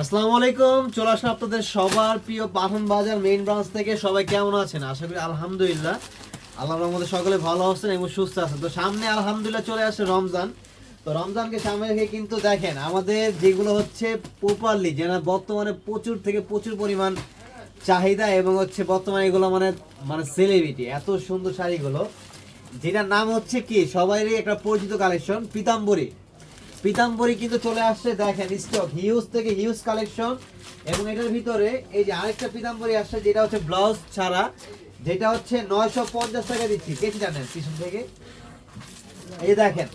আসসালামু আলাইকুম, চলে আসলাম আপনাদের সবার প্রিয় পাঠান বাজার মেইন ব্রাঞ্চ থেকে। সবাই কেমন আছেন? আশা করি আলহামদুলিল্লাহ। আল্লাহর রহমতে সকলে ভালো আছেন, এবং সুস্থ আছেন। তো সামনে আলহামদুলিল্লাহ চলে আসছে রমজান। তো রমজানকে সামনে রেখে কিন্তু দেখেন, আমাদের যেগুলো হচ্ছে প্রপারলি যেটা বর্তমানে প্রচুর থেকে প্রচুর পরিমাণ চাহিদা এবং হচ্ছে বর্তমানে এগুলো মানে মানে সেলিব্রিটি এত সুন্দর শাড়িগুলো। যেটার নাম হচ্ছে কি? সবারই একটা পরিচিত কালেকশন পিতাম্বরী। পিতাম্বরী কিন্তু চলে আসছে, দেখেন স্টক হিউজ থেকে হিউজ কালেকশন এবং এটার ভিতরে এই যে আরেকটা পিতাম্বরী আসছে, যেটা হচ্ছে ব্লাউজ ছাড়া। যেটা হচ্ছে নয়শো পঞ্চাশ টাকা দিচ্ছি। কে কি জানেন পিছন থেকে? এই দেখেন,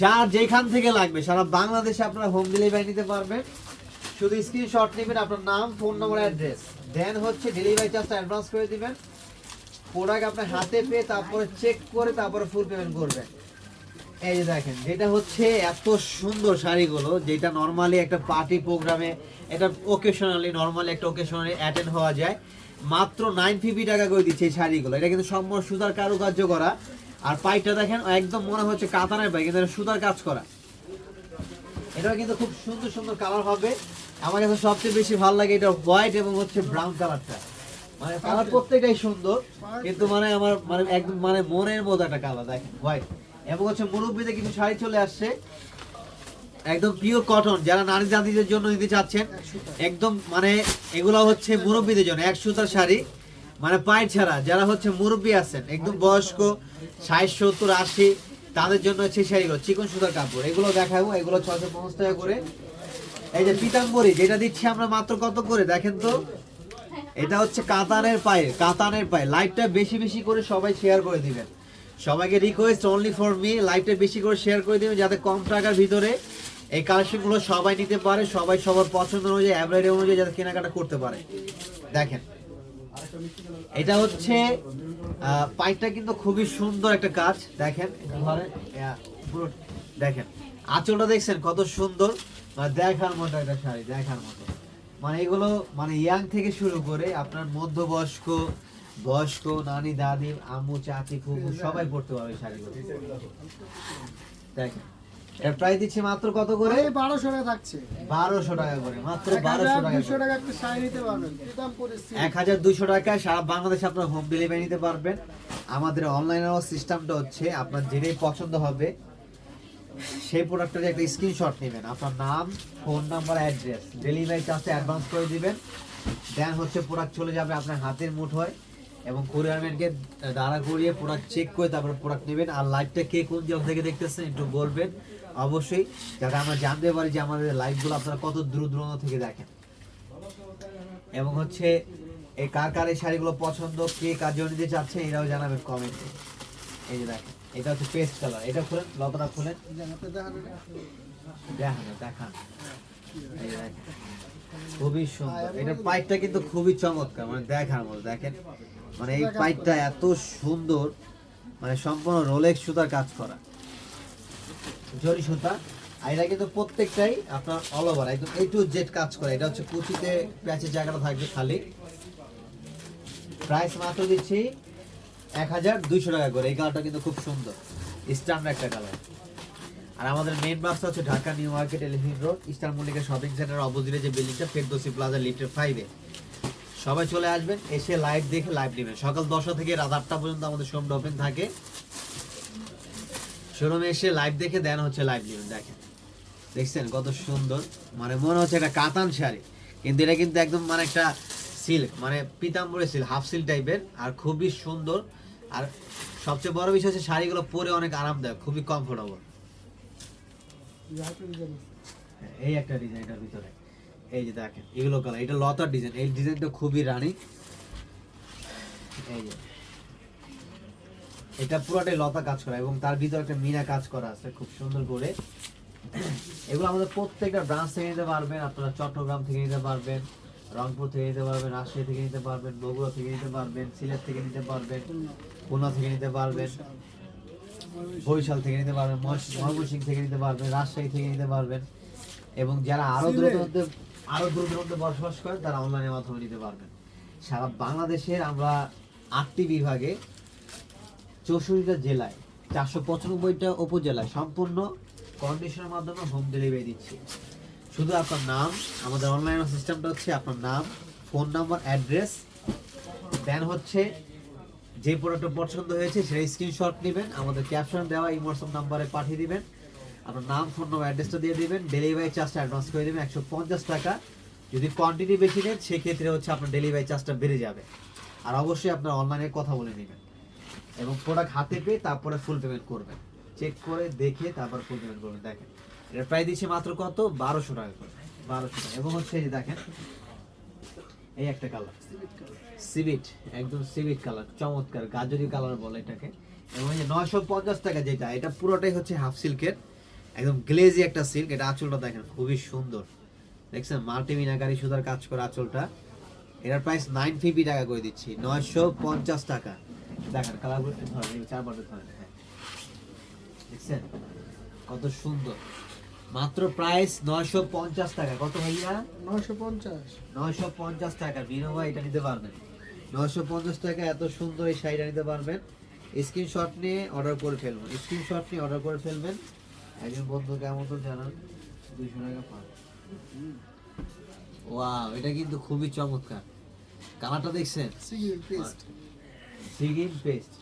যার যেখান থেকে লাগবে, সারা বাংলাদেশে আপনারা হোম ডেলিভারি নিতে পারবেন। শুধু স্ক্রিনশট নেবেন, আপনার নাম ফোন নম্বর অ্যাড্রেস দেন হচ্ছে ডেলিভারি চার্জটা অ্যাডভান্স করে দিবেন। প্রোডাক্ট আপনার হাতে পেয়ে তারপরে চেক করে তারপরে ফুল পেমেন্ট করবেন। এই যে দেখেন, যেটা হচ্ছে এত সুন্দর শাড়িগুলো, যেটা নর্মালি একটা পার্টি প্রোগ্রামে এটা ওকেশনালি নর্মালি একটা ওকেশনালি অ্যাটেন্ড হওয়া যায়। মাত্র নাইন ফিফটি টাকা করে দিচ্ছে এই শাড়িগুলো। এটা কিন্তু সম্পূর্ণ সুতার কারুকার্য করা। আর পাইটা দেখেন একদম মনে হচ্ছে কাতানের পাই কিন্তু এটা সুতার কাজ করা। এটা কিন্তু খুব সুন্দর সুন্দর কালার হবে। আমার কাছে সবচেয়ে বেশি ভালো লাগে এটা হোয়াইট এবং হচ্ছে ব্রাউন কালারটা মানে কালার প্রত্যেকটাই সুন্দর, কিন্তু মানে আমার মানে একদম মানে মনের মতো একটা কালার দেখেন হোয়াইট এবং হচ্ছে মুরব্বীতে কিছু শাড়ি চলে আসছে। একদম পিওর কটন যারা নারী জাতিদের জন্য নিতে চাচ্ছেন একদম মানে এগুলো হচ্ছে মুরব্বীদের জন্য এক সুতার শাড়ি মানে পায়ের ছাড়া। যারা হচ্ছে মুরব্বী আছেন একদম বয়স্ক ষাট সত্তর আশি তাদের জন্য হচ্ছে শাড়িগুলো চিকন সুতার কাপড়। এগুলো দেখাবো এগুলো ছশো পঞ্চাশ টাকা করে। এই যে পিতাম্বরী যেটা দিচ্ছি আমরা মাত্র কত করে দেখেন তো? এটা হচ্ছে কাতানের পায়ে কাতানের পায়ে। লাইভটা বেশি বেশি করে সবাই শেয়ার করে দিবেন। সবাইকে রিকোয়েস্ট অনলি ফর মি লাইভটা বেশি করে শেয়ার করে দিবেন যাতে কম টাকার ভিতরে এই কালেকশনগুলো সবাই নিতে পারে, সবাই সবার পছন্দ অনুযায়ী অ্যাভারেজ অনুযায়ী যাতে কেনাকাটা করতে পারে। দেখেন, এটা হচ্ছে পাইপটা কিন্তু খুবই সুন্দর একটা কাজ। দেখেন দেখেন, আঁচলটা দেখছেন কত সুন্দর? মানে দেখার মতো একটা শাড়ি, দেখার মতো। মানে এগুলো মানে ইয়াং থেকে শুরু করে আপনার মধ্যবয়স্ক বয়স্ক নানি দাদি আম্মু চাচি ফুফু সবাই পড়তে পারবে শাড়িগুলো। দেখেন। এর প্রাইস দিচ্ছি মাত্র কত করে? বারোশো টাকা থাকছে। বারোশো টাকা করে মাত্র বারোশো টাকা একটা শাড়ি নিতে পারবেন। এক হাজার টাকায় সারা বাংলাদেশে আপনার হোম ডেলিভারি নিতে পারবেন। আমাদের অনলাইন সিস্টেমটা হচ্ছে আপনার যেটাই পছন্দ হবে সেই প্রোডাক্টের একটা স্ক্রিনশট নেবেন। আপনার নাম ফোন নাম্বার অ্যাড্রেস ডেলিভারি চার্জটা অ্যাডভান্স করে দিবেন। দেন হচ্ছে প্রোডাক্ট চলে যাবে আপনার হাতের মুঠোয়। এবং কুরিয়ারম্যানকে দাঁড়া করিয়ে প্রোডাক্ট চেক করে তারপরে প্রোডাক্ট নেবেন। আর লাইভটা কে কোন জায়গা থেকে দেখতেছেন একটু বলবেন। অবশ্যই, যাতে আমরা জানতে পারি যে আমাদের লাইভগুলো আপনারা কত দূর দূরান্ত থেকে দেখেন। এবং হচ্ছে, এই কার কার এই শাড়িগুলো পছন্দ, কে কার জন্য নিতে চাচ্ছে, এরাও জানাবেন কমেন্টে এই যে দেখেন, এটা হচ্ছে পেস্ট কালার এটা খুলেন, লতাটা খুলেন। দেখান দেখান। খুবই সুন্দর। এটার পাইপটা কিন্তু খুবই চমৎকার মানে দেখার মতো, দেখেন। মানে এই পাইপটা এত সুন্দর মানে সম্পূর্ণ রোলেক্স সুতার কাজ করা। জরি সুতা, আর এটা কিন্তু প্রত্যেকটাই আপনার অল ওভার একদম এ টু জেড কাজ করে। এটা হচ্ছে কুচিতে প্যাচের জায়গাটা থাকবে খালি। প্রাইস মাত্র দিচ্ছি এক হাজার দুইশো টাকা করে। এই কালারটা কিন্তু খুব সুন্দর। স্ট্যান্ডার্ড একটা কালার আর আমাদের মেন বাসটা হচ্ছে Dhaka new market elephant road eastern Mallika shopping centre অপোজিটে যে বিল্ডিংটা ফেরদোসি প্লাজা লিফটের ফাইভে সবাই চলে আসবেন, এসে লাইভ দেখে লাইভ নেবেন। সকাল দশটা থেকে রাত আটটা পর্যন্ত আমাদের শোরুমটা ওপেন থাকে। শোরুমে এসে লাইভ দেখে দেন হচ্ছে লাইভ নেবেন দেখেন। দেখছেন কত সুন্দর? মানে মনে হচ্ছে একটা কাতান শাড়ি। কিন্তু এটা কিন্তু একদম মানে একটা সিল্ক মানে পিতাম্বরের সিল্ক হাফ সিল্ক টাইপের আর খুবই সুন্দর। আর সবচেয়ে বড় বিষয় হচ্ছে শাড়িগুলো পরে অনেক আরামদায়ক, খুবই কমফোর্টেবল এই একটা ডিজাইন ভিতরে। এই যে দেখেন, এগুলো কালার এটা লতার ডিজাইন, এই ডিজাইনটা খুবই রানি। এই যে। এটা পুরোটাই লতা কাজ করা এবং তার ভিতরে একটা মিনা কাজ করা আছে, খুব সুন্দর করে। এগুলো আমাদের প্রত্যেকটা ব্রাঞ্চ থেকে নিতে পারবেন, আপনারা চট্টগ্রাম থেকে নিতে পারবেন, রংপুর থেকে নিতে পারবেন, রাজশাহী থেকে নিতে পারবেন, বগুড়া থেকে নিতে পারবেন, সিলেট থেকে নিতে পারবেন খুলনা থেকে নিতে পারবেন। বরিশাল থেকে নিতে পারবেন ময়মনসিংহ থেকে নিতে পারবেন রাজশাহী থেকে নিতে পারবেন এবং যারা আরও দূর সিলেট। দূরান্তে আরও দূর দূরান্তে বসবাস করেন তারা অনলাইনের মাধ্যমে নিতে পারবেন সারা বাংলাদেশের আমরা আটটি বিভাগে চৌষট্টিটা জেলায় চারশো পঁচানব্বইটা উপজেলায় সম্পূর্ণ কন্ডিশনের মাধ্যমে হোম ডেলিভারি দিচ্ছি শুধু আপনার নাম আমাদের অনলাইন সিস্টেমটা হচ্ছে আপনার নাম ফোন নাম্বার অ্যাড্রেস দেন হচ্ছে যে প্রোডাক্টটা পছন্দ হয়েছে সেই স্ক্রিনশট নেবেন, আমাদের ক্যাপশন দেওয়া, এই নাম্বারে পাঠিয়ে দিবেন। আপনার নাম ফোন নম্বর অ্যাড্রেসটা দিয়ে দিবেন ডেলিভারি চার্জটা অ্যাডভান্স করে দেবেন, একশো পঞ্চাশ টাকা। যদি কোয়ান্টিটি বেশি নেন, সেক্ষেত্রে হচ্ছে আপনার ডেলিভারি চার্জটা বেড়ে যাবে। আর অবশ্যই আপনার অনলাইনে কথা বলে নেবেন। এবং প্রোডাক্ট হাতে পেয়ে তারপরে ফুল পেমেন্ট করবেন। চেক করে দেখে তারপর ফুল পেমেন্ট করবেন। দেখেন এটা প্রায় দিচ্ছে মাত্র কত? বারোশো টাকা করে। বারোশো টাকা। এবং হচ্ছে যে দেখেন এই একটা কালার সিভিট একদম সিভিট কালার চমৎকার, গাজরি কালার বলে এটাকে। এবং যে নয়শো পঞ্চাশ টাকা যেটা, এটা পুরোটাই হচ্ছে হাফ সিল্কের একদম গ্লেজি একটা সিল্ক এটা আঁচলটা দেখেন, খুবই সুন্দর। দেখছেন মাল্টি মিনাকারি সুতার কাজ করা আঁচলটা। এটার প্রাইস নাইন ফিফটি টাকা করে দিচ্ছি, নয়শো পঞ্চাশ টাকা। দেখেন কালারগুলো চার পাটে ধরেন হ্যাঁ। দেখছেন? কত সুন্দর। মাত্র প্রাইস নয়শো পঞ্চাশ টাকা। কত ভাইয়া? নয়শো পঞ্চাশ। নয়শো পঞ্চাশ টাকা। বিনোবা এটা নিতে পারবেন। নয়শো পঞ্চাশ টাকা এত সুন্দর এই শাড়িটা নিতে পারবেন। স্ক্রিনশট নিয়ে অর্ডার করে ফেলবেন। স্ক্রিনশট নিয়ে অর্ডার করে ফেলবেন। একজন বন্ধু কেমন তো জানান। দুইশো টাকা পান ওয়াও এটা কিন্তু খুবই চমৎকার। কালারটা দেখছেন? পেস্ট সিগিন পেস্ট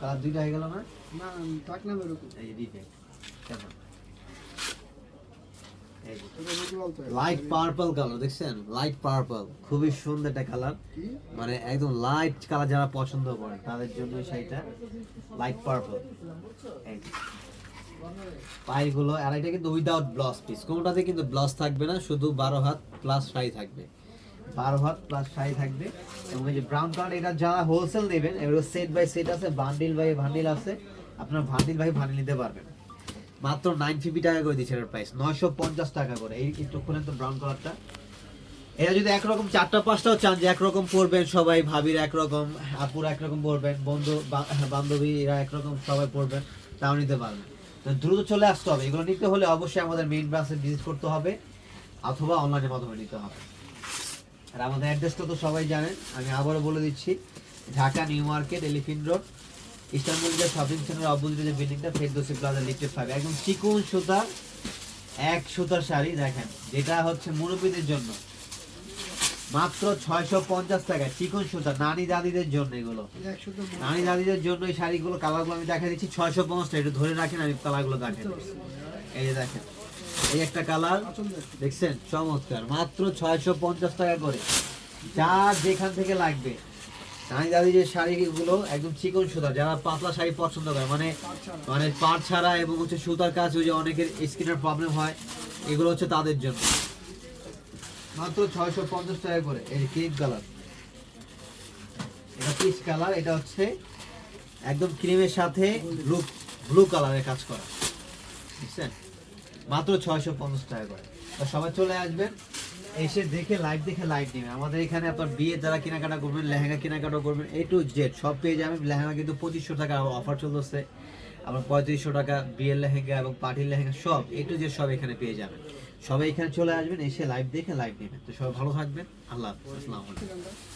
কালার দুইটা হয়ে গেল না? না টাক নাম এরকম এই ডিফেক্ট কেমন এই যে এটা বুঝতে বলতে হবে। লাইট পার্পল কালার দেখছেন? লাইট পার্পল খুবই সুন্দর একটা কালার মানে একদম লাইট কালার যারা পছন্দ করে, তাদের জন্য সেইটা লাইট পার্পল পাইগুলো আর এটা কিন্তু উইদাউট ব্লাউজ পিস কোনোটাতে কিন্তু ব্লাউজ থাকবে না, শুধু বারো হাত প্লাস শাড়ি থাকবে। বারো হাত প্লাস শাড়ি থাকবে। এবং এই যে ব্রাউন কালার এটা যারা হোলসেল নেবেন, এগুলো সেট বাই সেট আছে বান্ডিল বাই বান্ডিল আছে। আপনার বান্ডিল বাই বান্ডিল নিতে পারবেন। মাত্র নাইন ফিফটি টাকা করে দিচ্ছে এটার প্রাইস নয়শো পঞ্চাশ টাকা করে। এই একটু খুলেন তো ব্রাউন কালারটা এরা যদি একরকম চারটা, পাঁচটাও চান যে একরকম পড়বেন সবাই ভাবির একরকম, আপুর একরকম পড়বেন বন্ধু, বা- বান্ধবীরা একরকম সবাই পড়বেন তাও নিতে পারবেন তো দ্রুত চলে আসতে হবে। এগুলো নিতে হলে অবশ্যই আমাদের মেইন ব্রাঞ্চে ভিজিট করতে হবে, অথবা অনলাইনের মাধ্যমে নিতে হবে। আর আমাদের অ্যাড্রেসটা তো সবাই জানেন। আমি আবারও বলে দিচ্ছি, Dhaka new market, elephant road eastern যে শপিং সেন্টার অপোজিটে যে বিল্ডিংটা ফেরদোসি প্লাজা লিফটেড ফাইভ একদম চিকুন সুতা এক সুতার শাড়ি দেখেন যেটা হচ্ছে মুরব্বীদের জন্য। মাত্র ছয়শো পঞ্চাশ টাকা চিকন সুতা নানি দাদিদের জন্য এগুলো। নানি দাদিদের জন্য এই শাড়িগুলো কালারগুলো আমি দেখা দিচ্ছি ছয়শো পঞ্চাশ টাকা একটু ধরে রাখেন আমি কালারগুলো দেখেন এই যে দেখেন এই একটা কালার দেখছেন? চমৎকার মাত্র ছয়শো পঞ্চাশ টাকা করে। যার যেখান থেকে লাগবে। নানি দাদি যে শাড়িগুলো একদম চিকন সুতা যারা পাতলা শাড়ি পছন্দ করে মানে মানে পাট ছাড়া এবং হচ্ছে সুতার কাজ ওই যে অনেকের স্কিনের প্রবলেম হয় এগুলো হচ্ছে তাদের জন্য। মাত্র ছয়শো পঞ্চাশ টাকা করে এই ক্রিম কালার এটা পিচ কালার এটা হচ্ছে একদম ক্রিমের সাথে ব্লু ব্লু কালারের কাজ করা। বুঝছেন? মাত্র ছয়শো পঞ্চাশ টাকা করে। সবাই চলে আসবেন। এসে দেখে লাইভ দেখে লাইভ নেবেন আমাদের এখানে আপনার বিয়ে, যারা কেনাকাটা করবেন, লেহেঙ্গা কেনাকাটা করবেন এ টু জেড সব পেয়ে যাবেন। লেহেঙ্গা কিন্তু পঁচিশশো টাকা অফার চলতেছে। আবার পঁয়ত্রিশশো টাকা বিয়ের লেহেঙ্গা এবং পার্টির লেহেঙ্গা, সব এ টু জেড সব এখানে পেয়ে যাবেন। সবাই এখানে চলে আসবেন, এসে লাইভ দেখে লাইভ নেবেন। তো সবাই ভালো থাকবেন। আল্লাহ আসসালামু আলাইকুম।